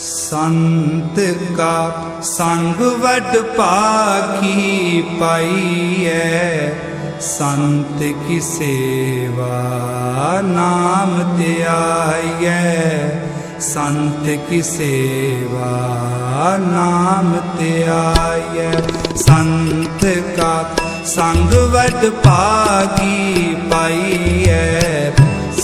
ਸੰਤ ਕਾ ਸੰਗ ਵਡ ਪਾਖੀ ਪਾਈਐ। ਸੰਤ ਕੀ ਸੇਵਾ ਨਾਮ ਧਿਆਈਐ ਸੰਤ ਕੀ ਸੇਵਾ ਨਾਮ ਧਿਆਈਐ ਸੰਤ ਕਾ ਸੰਗ ਵਡ ਪਾਗੀ ਪਾਈਐ।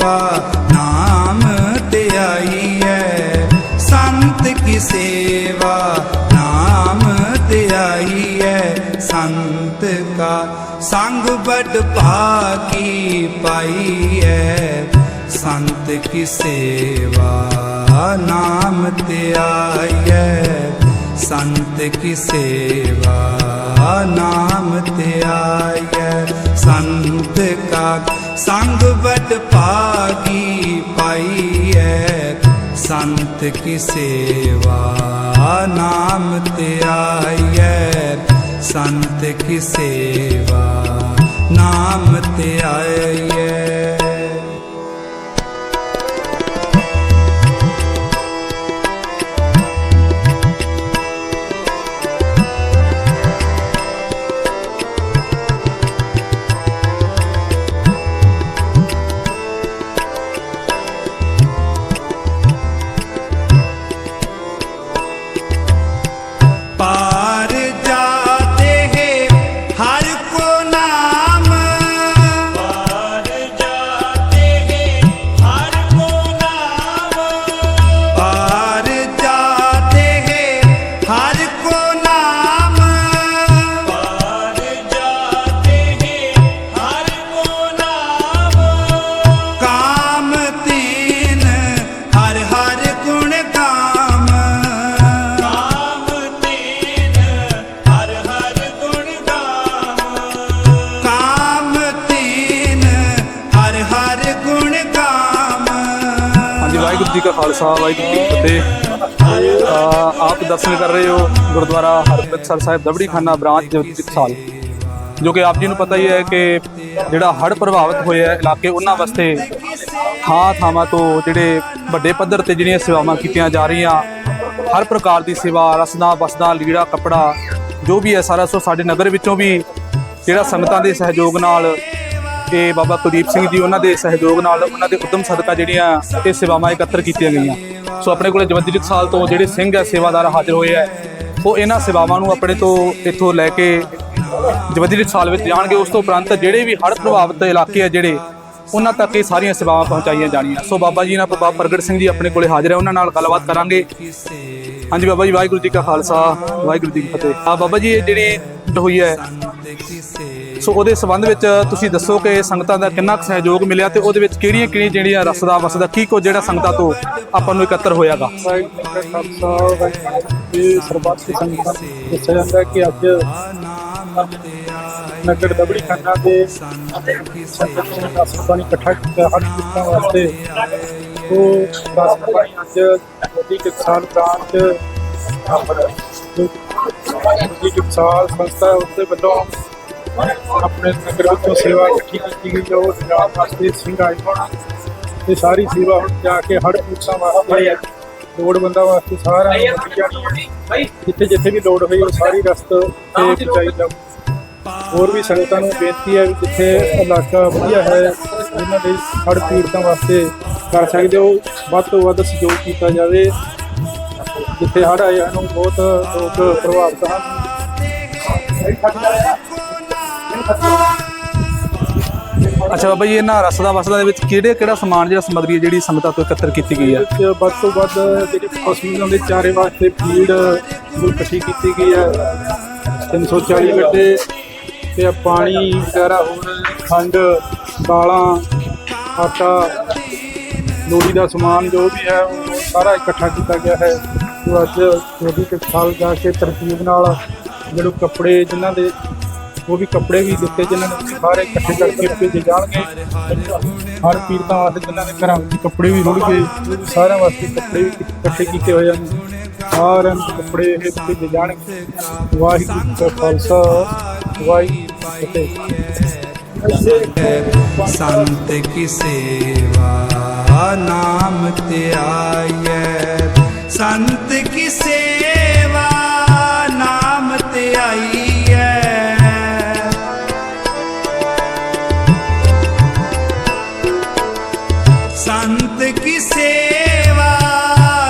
ਸੇਵਾ ਨਾਮ ਧਿਆਈਐ ਸੰਤ ਕੀ ਸੇਵਾ ਨਾਮ ਧਿਆਈਐ ਸੰਤ ਕਾ ਸੰਗ ਬੜ ਭਾਗੀ ਹੈ ਸੰਤ ਕੀ ਸੇਵਾ ਨਾਮ ਧਿਆਈਐ ਸੰਤ ਕੀ ਸੇਵਾ ਨਾਮ ਧਿਆਈਐ ਸੰਤ ਕਾ ਸੰਗ ਬਟ ਪਾਗੀ ਪਾਈਐ ਸੰਤ ਕੀ ਸੇਵਾ ਨਾਮ ਤੇ ਧਿਆਈਐ ਸੰਤ ਕੀ ਸੇਵਾ ਨਾਮ ਤੇ पार ਵਾਹਿਗੁਰੂ ਜੀ ਕਾ ਖਾਲਸਾ, ਵਾਹਿਗੁਰੂ ਜੀ ਕੀ ਫਤਿਹ। ਆਪ ਦਰਸ਼ਨ ਕਰ ਰਹੇ ਹੋ ਗੁਰਦੁਆਰਾ ਹਰਮਿਤਸਰ ਸਾਹਿਬ ਦਬੜੀ ਖਾਨਾ ਬ੍ਰਾਂਚ ਜਗਤਸਾਲ ਜੋ ਕਿ ਆਪ ਜੀ ਨੂੰ ਪਤਾ ਹੀ ਹੈ ਕਿ ਜਿਹੜਾ ਹੜ੍ਹ ਪ੍ਰਭਾਵਿਤ ਹੋਇਆ ਇਲਾਕੇ ਉਹਨਾਂ ਵਾਸਤੇ ਥਾਂ ਥਾਵਾਂ ਤੋਂ ਜਿਹੜੇ ਵੱਡੇ ਪੱਧਰ ਤੇ ਜਿਹੜੀਆਂ ਸੇਵਾਵਾਂ ਕੀਤੀਆਂ ਜਾ ਰਹੀਆਂ, ਹਰ ਪ੍ਰਕਾਰ ਦੀ ਸੇਵਾ, ਰਸਨਾ ਬਸਦਾ ਲੀੜਾ, ਕੱਪੜਾ, ਜੋ ਵੀ ਹੈ ਸਾਰਾ ਸੋ ਸਾਡੇ ਨਗਰ ਵਿੱਚੋਂ ਵੀ ਜਿਹੜਾ ਸੰਗਤਾਂ ਦੇ ਸਹਿਯੋਗ ਨਾਲ ਤੇ ਬਾਬਾ ਕੁਲਦੀਪ ਸਿੰਘ ਜੀ ਉਹਨਾਂ ਦੇ ਸਹਿਯੋਗ ਨਾਲ ਉਹਨਾਂ ਦੇ ਉਦਮ ਸਦਕਾ ਜਿਹੜੀਆਂ ਇਹ ਸੇਵਾਵਾਂ ਇਕੱਤਰ ਕੀਤੀਆਂ ਗਈਆਂ। ਸੋ ਆਪਣੇ ਕੋਲ 54 ਸਾਲ ਤੋਂ ਜਿਹੜੇ ਸਿੰਘ ਹੈ, ਸੇਵਾਦਾਰ ਹਾਜ਼ਰ ਹੋਏ ਹੈ, ਉਹ ਇਹਨਾਂ ਸੇਵਾਵਾਂ ਨੂੰ ਆਪਣੇ ਤੋਂ ਇੱਥੋਂ ਲੈ ਕੇ 54 ਸਾਲ ਵਿੱਚ ਜਾਣਗੇ ਉਸ ਤੋਂ ਉਪਰੰਤ ਜਿਹੜੇ ਵੀ ਹੜ੍ਹ ਪ੍ਰਭਾਵਿਤ ਇਲਾਕੇ ਆ ਜਿਹੜੇ, ਉਹਨਾਂ ਤੱਕ ਇਹ ਸਾਰੀਆਂ ਸੇਵਾਵਾਂ ਪਹੁੰਚਾਈਆਂ ਜਾਣੀਆਂ। ਸੋ ਬਾਬਾ ਜੀ ਨਾਲ ਬਾਬਾ ਪ੍ਰਗਟ ਸਿੰਘ ਜੀ ਆਪਣੇ ਕੋਲੇ ਹਾਜ਼ਰ ਹੈ, ਉਹਨਾਂ ਨਾਲ ਗੱਲਬਾਤ ਕਰਾਂਗੇ। ਹਾਂਜੀ ਬਾਬਾ ਜੀ, ਵਾਹਿਗੁਰੂ ਜੀ ਕਾ ਖਾਲਸਾ, ਵਾਹਿਗੁਰੂ ਜੀ ਕੀ ਫਤਿਹ। ਆ ਬਾਬਾ ਜੀ, ਇਹ ਜਿਹੜੀ ਹੋਈ ਹੈ ਸੋ ਉਹਦੇ ਸੰਬੰਧ ਵਿੱਚ ਤੁਸੀਂ ਦੱਸੋ ਕਿ ਸੰਗਤਾਂ ਦਾ ਕਿੰਨਾ ਕੁ ਸਹਿਯੋਗ ਮਿਲਿਆ ਤੇ ਉਹਦੇ ਵਿੱਚ ਕਿਹੜੀਆਂ ਕਿਹੜੀਆਂ ਜਿਹੜੀਆਂ ਰਸਦਾ ਵਸਦਾ, ਕੀ ਕੁਝ ਜਿਹੜਾ ਸੰਗਤਾਂ ਤੋਂ ਆਪਾਂ ਨੂੰ ਇਕੱਤਰ ਹੋਇਆਗਾ? ਵਾਹਿਗੁਰੂ ਸਰਬੱਤ ਸੰਗਤਾਂ ਦੱਸਿਆ ਜਾਂਦਾ ਕਿ ਅੱਜ ਨਗਰ ਦਬੜੀ ਖੰਨਾ ਦੇ ਪਾਣੀ ਇਕੱਠਾ ਕੀਤਾ, ਹਰ ਕਿਸਾਨਾਂ ਵਾਸਤੇ ਉਹ ਰਾਸ਼ਨ ਪਾਣੀ ਅੱਜ ਮੋਦੀ ਕਿਸਾਨ ਬ੍ਰਾਂਚ ਮੋਦੀ ਕਿਸਾਨ ਸੰਸਥਾ ਉਸਦੇ ਵੱਲੋਂ ਆਪਣੇ ਨਗਰ ਵਿੱਚੋਂ ਸੇਵਾ ਇਕੱਠੀ ਕੀਤੀ ਗਈ ਜੋ ਪੰਜਾਬ ਵਾਸਤੇ ਸਿੰਘ ਆਏ ਤੇ ਸਾਰੀ ਸੇਵਾ ਹੁਣ ਜਾ ਕੇ ਹੜ ਪੀੜਤਾਂ ਵਾਸਤੇ ਲੋੜਵੰਦਾਂ ਵਾਸਤੇ ਸਾਰਾ ਜਿੱਥੇ ਜਿੱਥੇ ਵੀ ਲੋੜ ਹੋਈ ਉਹ ਸਾਰੀ ਰਸਤ ਤੇ ਪਹੁੰਚਾਈ ਜਾਊ। ਹੋਰ ਵੀ ਸੰਗਤਾਂ ਨੂੰ ਬੇਨਤੀ ਹੈ ਵੀ ਜਿੱਥੇ ਇਲਾਕਾ ਵਧੀਆ ਹੈ, ਉਹਨਾਂ ਦੇ ਹੜ ਪੀੜਤਾਂ ਵਾਸਤੇ ਕਰ ਸਕਦੇ ਹੋ। ਵੱਧ ਤੋਂ ਵੱਧ ਸਹਿਯੋਗ ਕੀਤਾ ਜਾਵੇ। ਜਿੱਥੇ ਹੜ ਆਏ ਨੂੰ ਬਹੁਤ ਲੋਕ ਪ੍ਰਭਾਵਿਤ ਹਨ। ਅੱਛਾ ਬਾਬਾ ਜੀ, ਇਹਨਾਂ ਰਸਦਾ ਵਸਦਾ ਦੇ ਵਿੱਚ ਕਿਹੜੇ ਕਿਹੜਾ ਸਮਾਨ ਜਿਹੜਾ ਸਮੱਗਰੀ ਹੈ, ਜਿਹੜੀ ਸੰਗਤਾਂ ਤੋਂ ਇਕੱਤਰ ਕੀਤੀ ਗਈ ਹੈ? ਵਿੱਚ ਵੱਧ ਤੋਂ ਵੱਧ ਜਿਹੜੀ ਪਸ਼ੂਆਂ ਦੇ ਚਾਰੇ ਵਾਸਤੇ ਫੀਡ ਨੂੰ ਇਕੱਠੀ ਕੀਤੀ ਗਈ ਹੈ। 340 ਗੱਡੇ ਤੇ ਆਹ ਪਾਣੀ ਵਗੈਰਾ ਹੋਰ, ਖੰਡ, ਦਾਲਾਂ, ਆਟਾ ਲੋੜੀ ਦਾ ਸਮਾਨ ਜੋ ਵੀ ਹੈ, ਉਹ ਸਾਰਾ ਇਕੱਠਾ ਕੀਤਾ ਗਿਆ ਹੈ। ਜੋ ਅੱਜ ਲੋੜੀ ਦੇ ਸਾਲ ਜਾ ਕੇ ਤਰਤੀਬ ਨਾਲ ਜਿਹੜੇ ਕੱਪੜੇ ਜਿਨ੍ਹਾਂ ਦੇ ਉਹ ਵੀ ਕੱਪੜੇ ਵੀ ਦਿੱਤੇ ਜਿਨ੍ਹਾਂ ਨੇ ਸਾਰੇ ਇਕੱਠੇ ਕਰਕੇ ਭੇਜੇ ਜਾਣਗੇ। ਹਰ ਪੀਰਤਾਂ ਵਾਸਤੇ ਜਿਨ੍ਹਾਂ ਦੇ ਘਰਾਂ ਵਿੱਚ ਕੱਪੜੇ ਵੀ ਰੁੜ ਗਏ ਸਾਰਿਆਂ ਵਾਸਤੇ ਕੱਪੜੇ ਵੀ ਇਕੱਠੇ ਕੀਤੇ ਹੋਏ ਹਨ। ਸਾਰਿਆਂ ਨੂੰ ਕੱਪੜੇ ਇਹ ਭੇਜੇ ਜਾਣਗੇ। ਵਾਹਿਗੁਰੂ ਜੀ ਕਾ ਖਾਲਸਾ, ਵਾਹਿਗੁਰੂ ਜੀ ਸੰਤ ਕੀ ਸੇਵਾ ਨਾਮ ਤੇ ਆਈਐ। ਸੰਤ ਕੀ ਸੰਤ ਕੀ ਸੇਵਾ,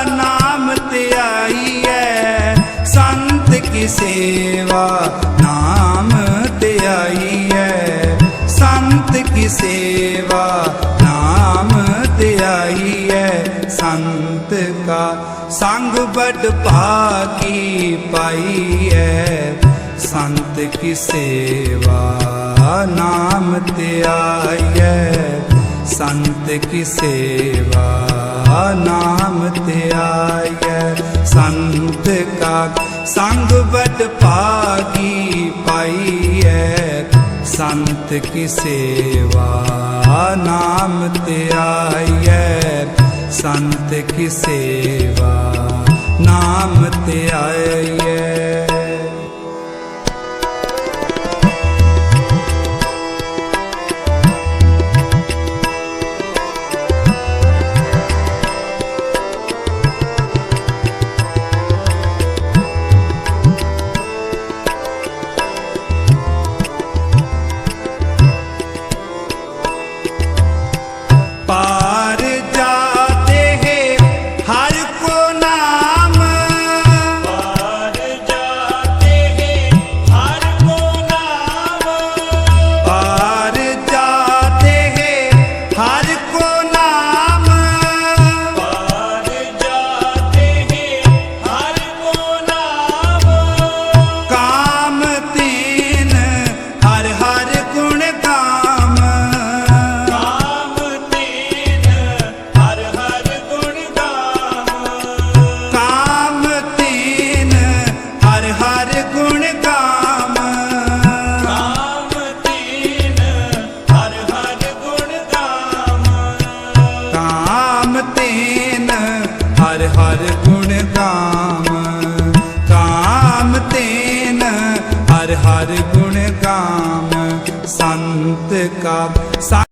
ਨਾਮ ਤੇ ਆਈਐ ਸੰਤ ਕੀ ਸੇਵਾ, ਨਾਮ ਤੇ ਆਈਐ ਸੰਤ ਕੀ ਸੇਵਾ, ਨਾਮ ਤੇ ਆਈਐ ਸੰਤ ਕਾ ਸੰਗ ਬੜ ਭਾਗੀ ਪਾਈ ਪਾਈਐ ਸੰਤ ਕੀ ਸੇਵਾ, ਨਾਮ ਤੇ ਆਈਐ ਸੰਤ ਕੀ ਸੇਵਾ ਨਾਮ ਤੇ ਆਈਐ। ਸੰਤ ਕਾ ਸੰਗ ਬਟ ਭਾਗੀ ਪਾਈਐ। ਸੰਤ ਕੀ ਸੇਵਾ ਨਾਮ ਤੇ ਆਈਐ। ਸੰਤ ਕੀ ਸੇਵਾ ਨਾਮ ਤੇ ਆਈਐ। กับ